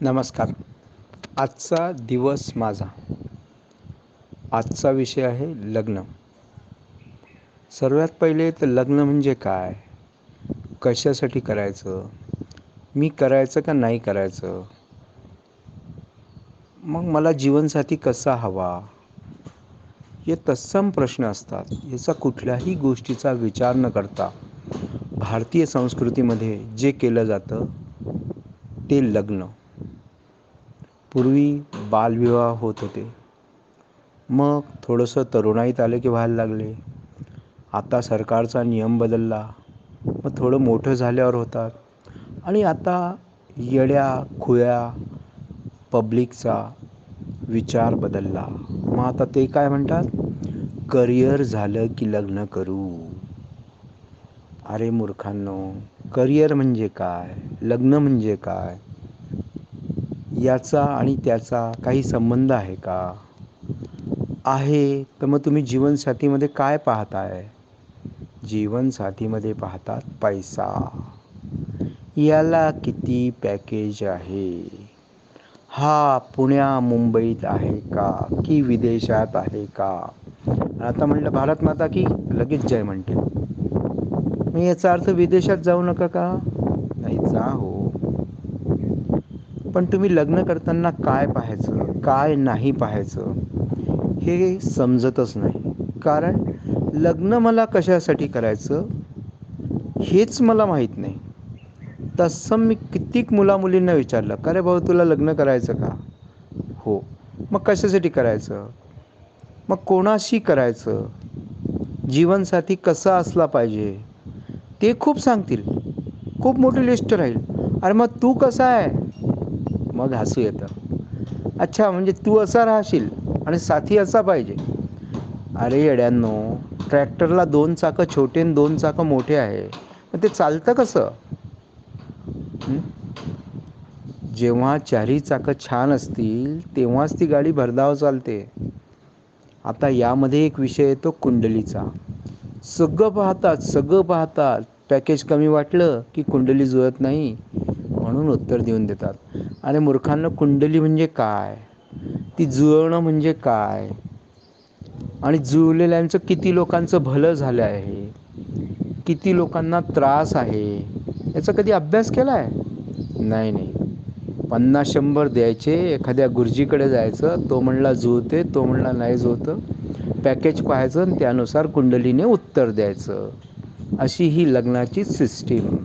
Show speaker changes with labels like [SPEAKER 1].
[SPEAKER 1] नमस्कार. आजचा दिवस माझा. आजचा विषय आहे लग्न. सर्वात पहिले तर लग्न म्हणजे काय? कशासाठी करायचं? मी करायचं का नाही करायचं? मग मला जीवनसाथी कसा हवा? हे तत्सम प्रश्न असतात. याचा कुठल्याही गोष्टीचा विचार न करता भारतीय संस्कृतीमध्ये जे केलं जातं ते लग्न. पूर्वी बालविवाह होत होते. मग थोडंसं तरुणाईत आलं की व्हायला लागले. आता सरकारचा नियम बदलला. मग थोडं मोठं झाल्यावर होतात. आणि आता येड्या खुळ्या पब्लिकचा विचार बदलला. मग आता ते काय म्हणतात? करिअर झालं की लग्न करू. अरे मूर्खांनो करिअर म्हणजे काय? लग्न म्हणजे काय? याचा आणि त्याचा काही संबंध आहे का? आहे. तर मग तुम्ही जीवनसाथीमध्ये काय पाहताय? जीवनसाथीमध्ये पाहतात पैसा. याला किती पॅकेज आहे? हा पुण्या मुंबईत आहे का? की विदेशात आहे का? आता म्हटलं भारत माता की लगेच जय म्हणते मग याचा अर्थ विदेशात जाऊ नका का? नाही जा हो. पण तुम्ही लग्न करताना काय पाहायचं? काय नाही पाहायचं? हे समजतच नाही. कारण लग्न मला कशासाठी करायचं? हेच मला माहीत नाही. तसं मी कित्येक मुलामुलींना विचारलं का रे भाऊ तुला लग्न करायचं का? हो. मग कशासाठी करायचं? मग कोणाशी करायचं? जीवनसाथी कसा असला पाहिजे? ते खूप सांगतील. खूप मोठी लिस्ट राहील. अरे मग तू कसा आहे? मग हसू येतं. अच्छा म्हणजे तू असा राहशील आणि साथी असा पाहिजे. अरे येड्यांनो ट्रॅक्टरला दोन चाकं छोटे आणि दोन चाकं मोठे आहे. मग ते चालतं कसं? जेव्हा चारही चाकं छान असतील तेव्हाच ती गाडी भरधाव चालते. आता यामध्ये एक विषय येतो कुंडलीचा. सगळं पाहतात सगळं पाहतात. पॅकेज कमी वाटलं की कुंडली जुळत नाही. म्हणून उत्तर देऊन देतात. आणि मूर्खांना कुंडली म्हणजे काय? ती जुळवणं म्हणजे काय? आणि जुळलेल्यांचं किती लोकांचं भलं झालं आहे? किती लोकांना त्रास आहे? याचा कधी अभ्यास केला आहे नाही नाही. पन्नास शंभर द्यायचे एखाद्या गुरुजीकडे जायचं तो म्हणला जुळते तो म्हणला नाही जुळतं. पॅकेज पाहायचं आणि त्यानुसार कुंडलीने उत्तर द्यायचं. अशी ही लग्नाची सिस्टीम.